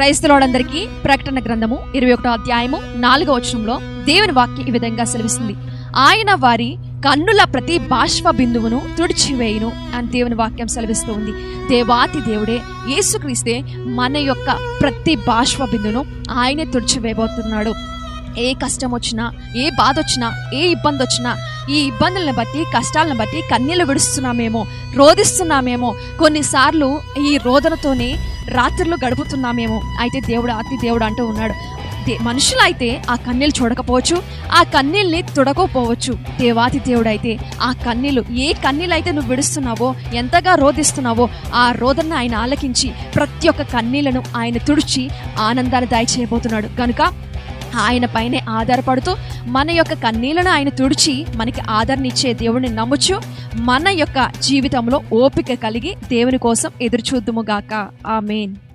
క్రైస్తవులందరికీ ప్రకటన గ్రంథము ఇరవై ఒకటో అధ్యాయము నాలుగో వచనంలో దేవుని వాక్యం ఈ విధంగా సెలవిస్తుంది. ఆయన వారి కన్నుల ప్రతి బాష్ప బిందువును తుడిచివేయును అని దేవుని వాక్యం సెలవిస్తూ ఉంది. దేవాతి దేవుడే యేసుక్రీస్తే మన యొక్క ప్రతి బాష్ప బిందును ఆయనే తుడిచివేయబోతున్నాడు. ఏ కష్టం వచ్చినా ఏ బాధ వచ్చినా ఏ ఇబ్బంది వచ్చినా ఈ ఇబ్బందులను బట్టి కష్టాలను బట్టి కన్నీళ్ళు విడుస్తున్నామేమో రోధిస్తున్నామేమో. కొన్నిసార్లు ఈ రోదనతోనే రాత్రులు గడుపుతున్నామేమో. అయితే దేవుడు అతి దేవుడు అంటూ ఉన్నాడు. మనుషులైతే ఆ కన్నీళ్ళు చూడకపోవచ్చు ఆ కన్నీళ్ళని తుడకపోవచ్చు. దేవాతి దేవుడైతే ఆ కన్నీళ్ళు ఏ కన్నీళ్ళు అయితే నువ్వు విడుస్తున్నావో ఎంతగా రోధిస్తున్నావో ఆ రోదన ఆయన ఆలకించి ప్రతి ఒక్క కన్నీళ్ళను ఆయన తుడిచి ఆనందాన్ని దయచేయబోతున్నాడు. కనుక ఆయన పైనే ఆధారపడుతూ మన యొక్క కన్నీళ్ళను ఆయన తుడిచి మనకి ఆదరణ దేవుడిని నమ్ముచు మన యొక్క జీవితంలో ఓపిక కలిగి దేవుని కోసం ఎదురు చూద్దుముగాక మెయిన్